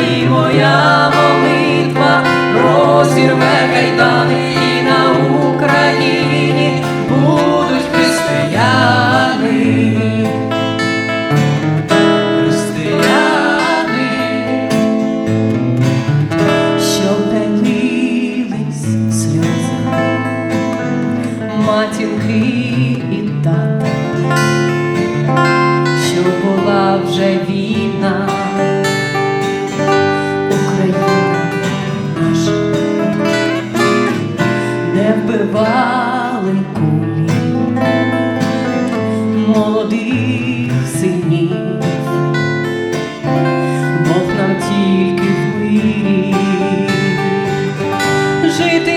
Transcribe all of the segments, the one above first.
і моя молитва розірве кайдани і на Україні будуть християни, християни, що пенились сльози, матінки і тата, що була вже війна.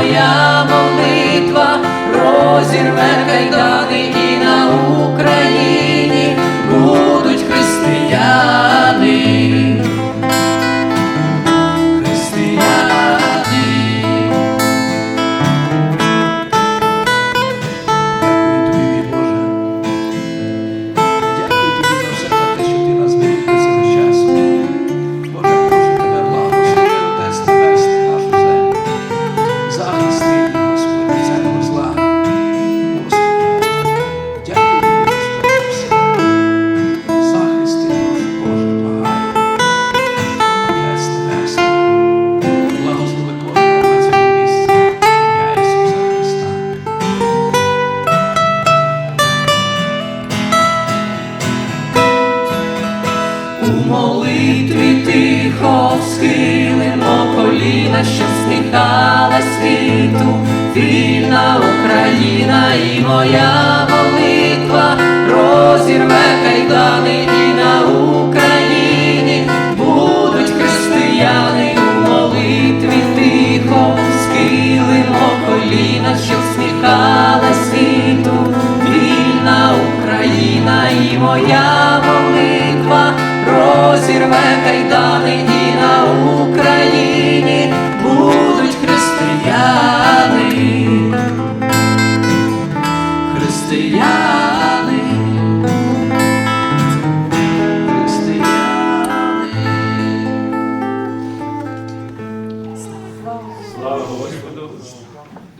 моя молитва розірве кайдани і на Україні. що сміхала світу, вільна Україна і моя молитва. Розірве кайдани і на Україні будуть християни у молитві тихо, скилимо коліна, що сміхала світу, вільна Україна і моя молитва. Розірве кайдани і на Україні.